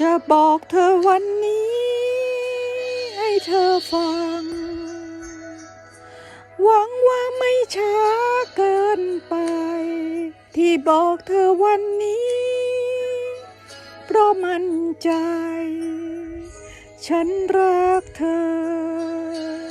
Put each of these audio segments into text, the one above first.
จะบอกเธอวันนี้ ให้เธอฟัง หวังว่าไม่ช้าเกินไป ที่บอกเธอวันนี้ เพราะมั่นใจ ฉันรักเธอ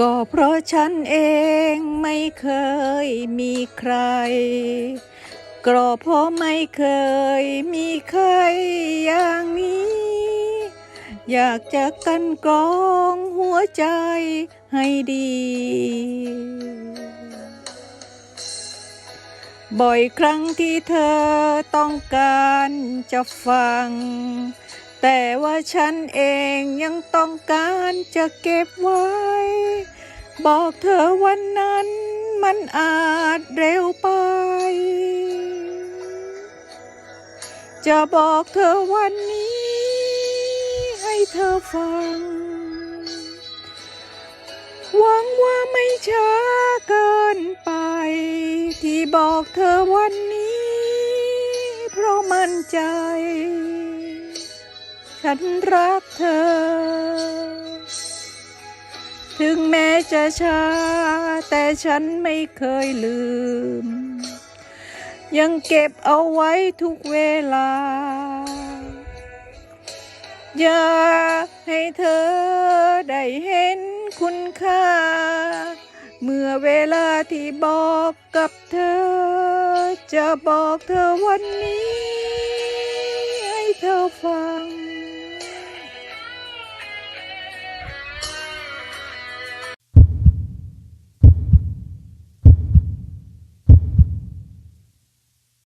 ก็เพราะฉันเองไม่เคยมีใคร ก็เพราะไม่เคยมีใครอย่างนี้ อยากจะกันกรองหัวใจให้ดี บ่อยครั้งที่เธอต้องการจะฟัง แต่ว่าฉันเองยังต้องการจะเก็บไว้ บอกเธอวันนั้นมันอาจเร็วไป จะบอกเธอวันนี้ ให้เธอฟัง หวังว่าไม่ช้าเกินไป ที่บอกเธอวันนี้ เพราะมั่นใจ ฉันรักเธอ ถึงแม้จะช้า แต่ฉันไม่เคยลืม ยังเก็บเอาไว้ทุกเวลา อยากให้เธอได้เห็นคุณค่า เมื่อเวลาที่บอกกับเธอ จะบอกเธอวันนี้ ให้เธอฟัง